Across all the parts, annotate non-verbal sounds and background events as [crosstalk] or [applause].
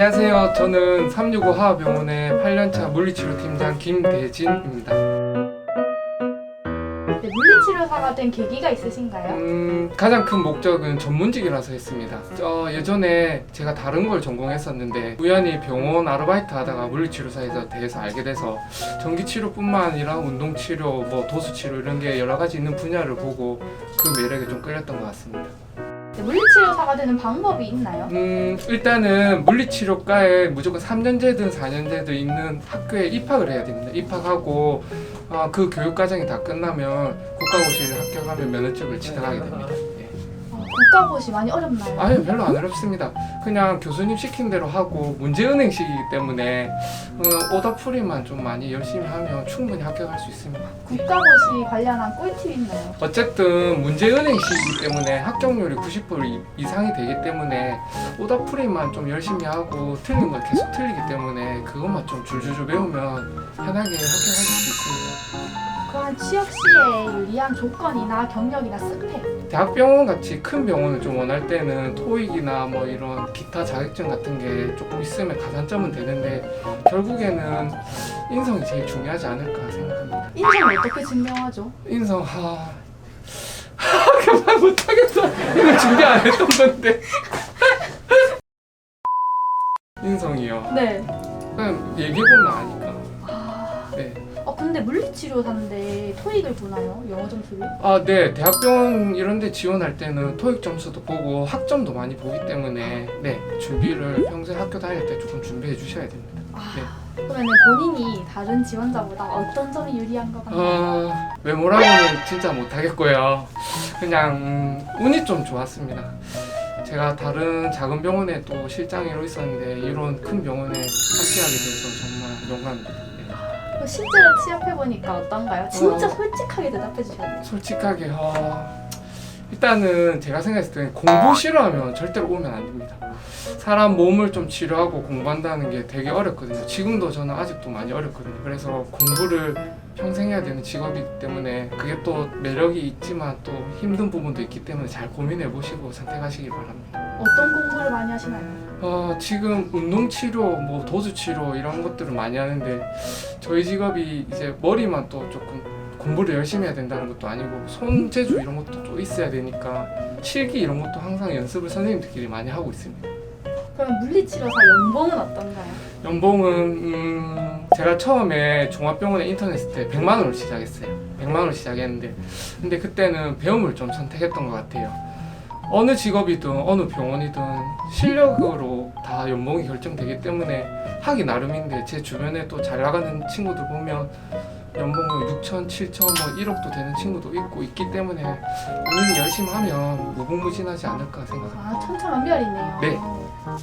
안녕하세요. 저는 365 하하병원의 8년차 물리치료팀장 김대진입니다. 네, 물리치료사가 된 계기가 있으신가요? 음, 가장 큰 목적은 전문직이라서 했습니다. 어, 예전에 제가 다른 걸 전공했었는데 우연히 병원 아르바이트 하다가 물리치료사에서 대해서 알게 돼서 전기치료뿐만 아니라 운동치료, 뭐 도수치료 이런 게 여러 가지 있는 분야를 보고 그 매력에 좀 끌렸던 것 같습니다. 네, 물리치료사가 되는 방법이 있나요? 음, 일단은 물리치료과에 무조건 3년제든 4년제든 있는 학교에 입학을 해야 됩니다. 입학하고 어, 그 교육 과정이 다 끝나면 국가고시를 합격하면 면허증을 취득하게 됩니다. 국가고시 많이 어렵나요? 아유 별로 안 어렵습니다. 그냥 교수님 시킨 대로 하고 문제은행식이기 때문에 어, 오답풀이만 좀 많이 열심히 하면 충분히 합격할 수 있습니다. 국가고시 관련한 꿀팁 있나요? 어쨌든 문제은행식이기 때문에 합격률이 90% 이상이 되기 때문에 오답풀이만 좀 열심히 하고 틀린 걸 계속 틀리기 때문에 그것만 좀 줄줄줄 외우면 편하게 합격할 수 있습니다. 그런 취업 시에 유리한 조건이나 경력이나 스펙 대학병원 같이 큰 병원을 좀 원할 때는 토익이나 뭐 이런 기타 자격증 같은 게 조금 있으면 가산점은 되는데 결국에는 인성이 제일 중요하지 않을까 생각합니다. 인성을 어떻게 증명하죠? 인성 하 [laughs] 그만 못하겠어 이거 준비 안 했던 건데 [laughs] 인성이요 네. 그냥 얘기해 보면 아니까 아, 네. 어, 근데 물리치료사인데 토익을 보나요? 영어 점수를? 아, 네. 대학병원 이런 데 지원할 때는 토익 점수도 보고 학점도 많이 보기 때문에 네. 준비를 평소에 학교 다닐 때 조금 준비해 주셔야 됩니다. 아, 네. 그러면 본인이 다른 지원자보다 어떤 점이 유리한 것 같나요? 어, 외모라고는 진짜 못하겠고요. 그냥 음, 운이 좀 좋았습니다. 제가 다른 작은 병원에 또 실장으로 있었는데 이런 큰 병원에 함께하게 돼서 정말 영광입니다. 네. 실제로 취업해보니까 어떤가요? 진짜 어. 솔직하게 대답해 주셔야 돼요. 솔직하게 어, 일단은 제가 생각했을 때는 공부 싫어하면 절대로 오면 안 됩니다. 사람 몸을 좀 치료하고 공부한다는 게 되게 어렵거든요. 지금도 저는 아직도 많이 어렵거든요. 그래서 공부를 평생 해야 되는 직업이기 때문에 그게 또 매력이 있지만 또 힘든 부분도 있기 때문에 잘 고민해 보시고 선택하시길 바랍니다. 어떤 공부를 많이 하시나요? 어, 지금 운동 치료, 뭐 도수 치료 이런 것들을 많이 하는데 저희 직업이 이제 머리만 또 조금 공부를 열심히 해야 된다는 것도 아니고 손재주 이런 것도 좀 있어야 되니까 실기 이런 것도 항상 연습을 선생님들끼리 많이 하고 있습니다. 그럼 물리치료사 연봉은 어떤가요? 연봉은 음, 제가 처음에 종합병원에 인턴 했을 때 100만 원을 시작했어요. 100만 원을 시작했는데 근데 그때는 배움을 좀 선택했던 것 같아요. 어느 직업이든 어느 병원이든 실력으로 다 연봉이 결정되기 때문에 하기 나름인데 제 주변에 또 잘 나가는 친구들 보면 연봉이 6천, 7천, 뭐 1억도 되는 친구도 있고 있기 때문에 본인이 열심히 하면 무궁무진하지 않을까 생각합니다. 아 천차만별이네요. 네.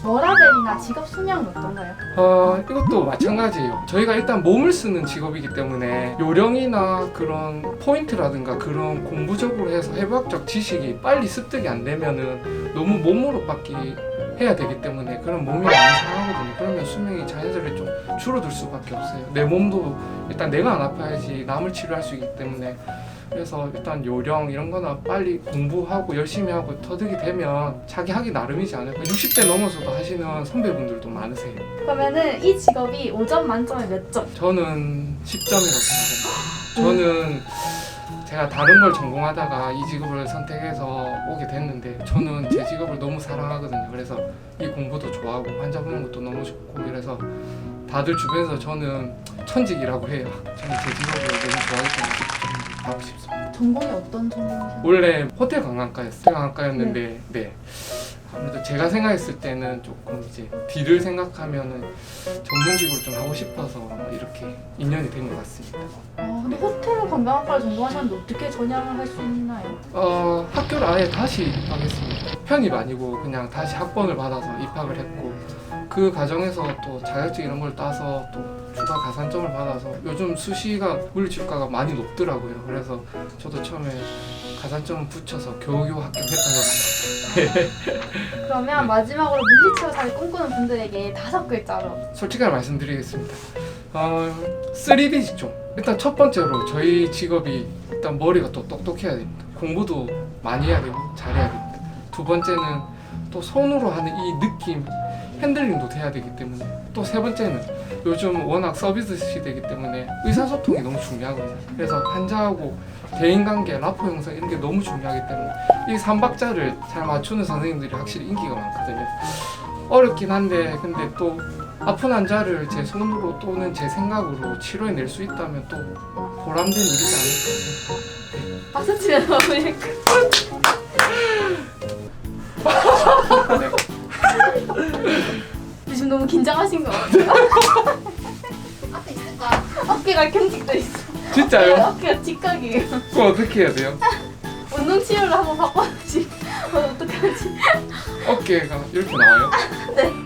워라벨이나 직업 수명은 어떤가요? 어, 이것도 마찬가지예요. 저희가 일단 몸을 쓰는 직업이기 때문에 요령이나 그런 포인트라든가 그런 공부적으로 해서 해부학적 지식이 빨리 습득이 안 되면은 너무 몸으로밖에 해야 되기 때문에 그런 몸이 많이 상하거든요. 그러면 수명이 자연스럽게 좀 줄어들 수밖에 없어요. 내 몸도 일단 내가 안 아파야지 남을 치료할 수 있기 때문에 그래서 일단 요령 이런 거나 빨리 공부하고 열심히 하고 터득이 되면 자기 하기 나름이지 않을까? 60대 넘어서도 하시는 선배분들도 많으세요. 그러면은 이 직업이 5점 만점에 몇 점? 저는 10점이라고 생각합니다. 저는 제가 다른 걸 전공하다가 이 직업을 선택해서 오게 됐는데 저는 제 직업을 너무 사랑하거든요. 그래서 이 공부도 좋아하고 환자 보는 것도 너무 좋고 그래서 다들 주변에서 저는 천직이라고 해요 저는 제 직업을 너무 때문에 10점 하고 싶습니다 전공이 어떤 전공이셨나요? 원래 호텔 관광과였어요. 관광과였는데 네. 아무래도 제가 생각했을 때는 조금 이제 뒤를 생각하면은 전문직으로 좀 하고 싶어서 이렇게 인연이 된 것 같습니다. 아, 근데 호텔 관광학과를 전공하셨는데 어떻게 전향을 할 수 있나요? 어, 학교를 아예 다시 입학했습니다. 편입 아니고 그냥 다시 학번을 받아서 입학을 했고 그 과정에서 또 자격증 이런 걸 따서 또 추가 가산점을 받아서 요즘 수시가 물리치료과가 많이 높더라고요. 그래서 저도 처음에 가산점 붙여서 겨우겨우 합격했던 것 같아요. 그러면 마지막으로 물리치료사를 꿈꾸는 분들에게 다섯 글자로 솔직하게 말씀드리겠습니다. 어, 3D 직종. 일단 첫 번째로 저희 직업이 일단 머리가 또 똑똑해야 됩니다. 공부도 많이 해야 되고 잘해야 됩니다. 두 번째는 또 손으로 하는 이 느낌, 핸들링도 돼야 되기 때문에 또 세 번째는 요즘 워낙 서비스 시대이기 때문에 의사소통이 너무 중요하거든요. 그래서 환자하고 대인관계, 라포 형성 이런 게 너무 중요하기 때문에 이 삼박자를 잘 맞추는 선생님들이 확실히 인기가 많거든요. 어렵긴 한데 근데 또 아픈 환자를 제 손으로 또는 제 생각으로 치료해낼 수 있다면 또 보람된 일이지 않을까 박수 치면 너무 예쁘. 너무 긴장하신 것 같아요. 앞에 있을까? 어깨가 경직돼 있어. 진짜요? 어깨가 직각이에요. 그럼 어떻게 해야 돼요? 운동 치료를 한번 바꿔야지. 어, 어떡하지? 어깨가 이렇게 나와요? 네.